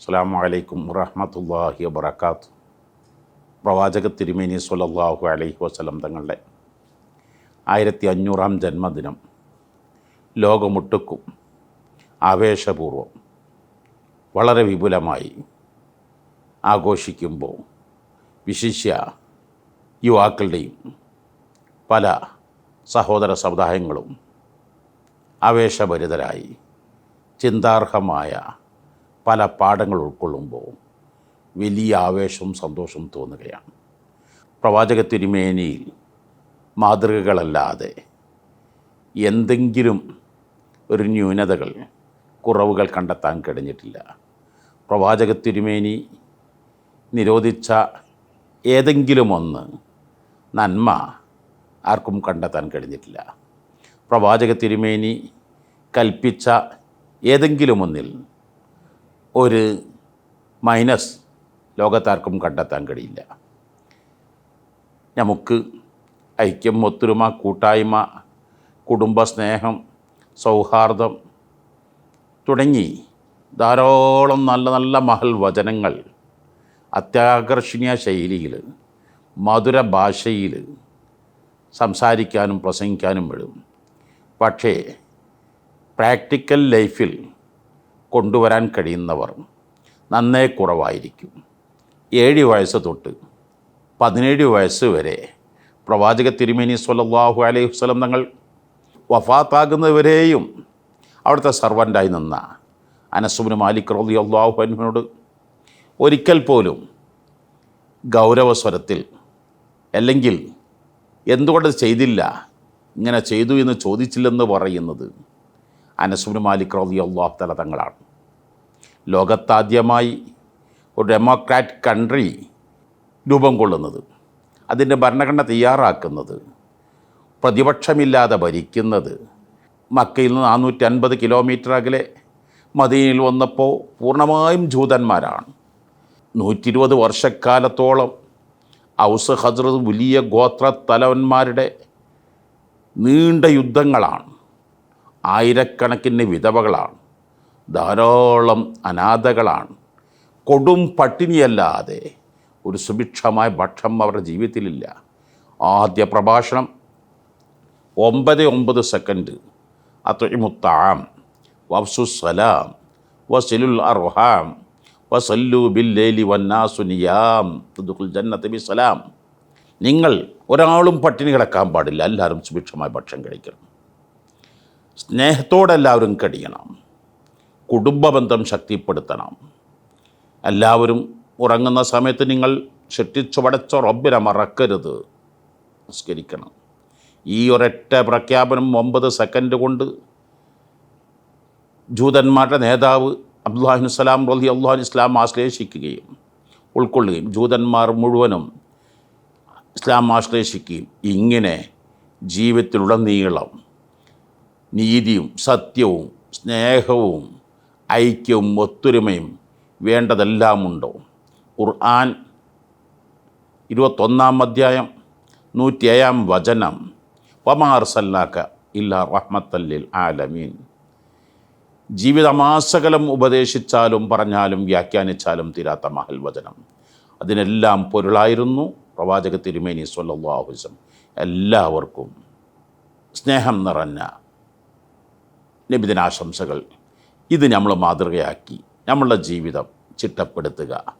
അസ്സാം വലൈക്കും വറഹമത്തല്ലാഹി വബർക്കാത്ത് പ്രവാചക തിരുമേനി സുലല്ലാഹു അലൈഹി വസ്ലം തങ്ങളുടെ ആയിരത്തി അഞ്ഞൂറാം ജന്മദിനം ലോകമൊട്ടുക്കും ആവേശപൂർവം വളരെ വിപുലമായി ആഘോഷിക്കുമ്പോൾ വിശിഷ്യ യുവാക്കളുടെയും പല സഹോദര സമുദായങ്ങളും ആവേശഭരിതരായി ചിന്താർഹമായ പല പാഠങ്ങൾ ഉൾക്കൊള്ളുമ്പോൾ വലിയ ആവേശവും സന്തോഷവും തോന്നുകയാണ്. പ്രവാചക തിരുമേനിയിൽ മാതൃകകളല്ലാതെ എന്തെങ്കിലും ഒരു ന്യൂനതകൾ കുറവുകൾ കണ്ടെത്താൻ കഴിഞ്ഞിട്ടില്ല. പ്രവാചക തിരുമേനി നിരോധിച്ച ഏതെങ്കിലും ഒന്ന് നന്മ ആർക്കും കണ്ടെത്താൻ കഴിഞ്ഞിട്ടില്ല. പ്രവാചക തിരുമേനി കൽപ്പിച്ച ഏതെങ്കിലും ഒന്നിൽ ഒരു മൈനസ് ലോകത്താർക്കും കണ്ടെത്താൻ കഴിയില്ല. നമുക്ക് ഐക്യം ഒത്തൊരുമ കൂട്ടായ്മ കുടുംബസ്നേഹം സൗഹാർദ്ദം തുടങ്ങി ധാരാളം നല്ല നല്ല മഹൽ വചനങ്ങൾ അത്യാകർഷണീയ ശൈലിയിൽ മധുര ഭാഷയിൽ സംസാരിക്കാനും പ്രസംഗിക്കാനും വരും പക്ഷേ പ്രാക്ടിക്കൽ ലൈഫിൽ കൊണ്ടുവരാൻ കഴിയുന്നവർ നന്നേ കുറവായിരിക്കും. ഏഴ് വയസ്സ് തൊട്ട് പതിനേഴ് വയസ്സ് വരെ പ്രവാചക തിരുമേനി സ്വല്ലല്ലാഹു അലൈഹി വസ്ലം തങ്ങൾ വഫാത്താകുന്നവരെയും അവിടുത്തെ സർവന്റായി നിന്ന അനസുബിന് മാലിക് റോദി അള്ളാഹു അൻഹുനോട് ഒരിക്കൽ പോലും ഗൗരവസ്വരത്തിൽ അല്ലെങ്കിൽ എന്തുകൊണ്ട് ചെയ്തില്ല ഇങ്ങനെ ചെയ്തു എന്ന് ചോദിച്ചില്ലെന്ന് പറയുന്നത് അനസുബിന് മാലിക് റലി അള്ളാഹു തല തങ്ങളാണ്. ലോകത്താദ്യമായി ഒരു ഡെമോക്രാറ്റ് കൺട്രി രൂപം കൊള്ളുന്നത് അതിന്റെ ഭരണഘടന തയ്യാറാക്കുന്നത് പ്രതിപക്ഷമില്ലാതെ ഭരിക്കുന്നത് മക്കയിൽ നിന്ന് നാനൂറ്റി അൻപത് കിലോമീറ്റർ അകലെ മദീനയിൽ വന്നപ്പോൾ പൂർണമായും ജൂതന്മാരാണ്. നൂറ്റി ഇരുപത് വർഷക്കാലത്തോളം ഔസ് ഹസ്രത് വലിയ ഗോത്ര തലവന്മാരുടെ നീണ്ട യുദ്ധങ്ങളാണ്. ആയിരക്കണക്കിന് വിധവകളാണ്. ധാരാളം അനാഥകളാണ്. കൊടും പട്ടിണിയല്ലാതെ ഒരു സുഭിക്ഷമായ ഭക്ഷണം അവരുടെ ജീവിതത്തിലില്ല. ആദ്യ പ്രഭാഷണം ഒമ്പത് ഒമ്പത് സെക്കൻഡ്. അത്മുത്താം വഫ്സുസലാം വസിലുൽ അർഹാം വസല്ലു ബില്ലേലി വന്നാസുനിയാം തുദുഖുൽ ജന്നത്ത് ബിസലാം നിങ്ങൾ ഒരാളും പട്ടിണി കിടക്കാൻ പാടില്ല. എല്ലാവരും സുഭിക്ഷമായ ഭക്ഷണം കഴിക്കണം. സ്നേഹത്തോടെ എല്ലാവരും കഴിയണം കുടുംബബന്ധം ശക്തിപ്പെടുത്തണം. എല്ലാവരും ഉറങ്ങുന്ന സമയത്ത് നിങ്ങൾ ചെട്ടിച്ചുവടച്ച റബ്ബിനെ മറക്കരുത്. നിസ്കരിക്കണം. ഈ ഒരൊറ്റ പ്രഖ്യാപനം ഒമ്പത് സെക്കൻഡ് കൊണ്ട് ജൂതന്മാരുടെ നേതാവ് അബ്ദുല്ലാഹിൻ സലാം റലി അള്ളാഹു ഇസ്ലാം ആശ്ലേഷിക്കുകയും ഉൾക്കൊള്ളുകയും ജൂതന്മാർ മുഴുവനും ഇസ്ലാം ആശ്ലേഷിക്കുകയും ഇങ്ങനെ ജീവിതത്തിലുടനീളം നീതിയും സത്യവും സ്നേഹവും ഐക്യവും ഒത്തൊരുമയും വേണ്ടതെല്ലാമുണ്ടോ? ഖുർആൻ ഇരുപത്തൊന്നാം അധ്യായം നൂറ്റിയേഴാം വചനം. വമാർ സല്ലാക്ക ഇല്ല റഹ്മത്തല്ലിൽ ആലമീൻ. ജീവിതമാസകലം ഉപദേശിച്ചാലും പറഞ്ഞാലും വ്യാഖ്യാനിച്ചാലും തീരാത്ത മഹൽ വചനം അതിനെല്ലാം പൊരുളായിരുന്നു പ്രവാചക തിരുമേനി സ്വല്ലാഹുസം എല്ലാവർക്കും സ്നേഹം നിറഞ്ഞ നബിദിനാശംസകൾ. ഇത് നമ്മൾ മാതൃകയാക്കി. നമ്മളുടെ ജീവിതം ചിട്ടപ്പെടുത്തുക.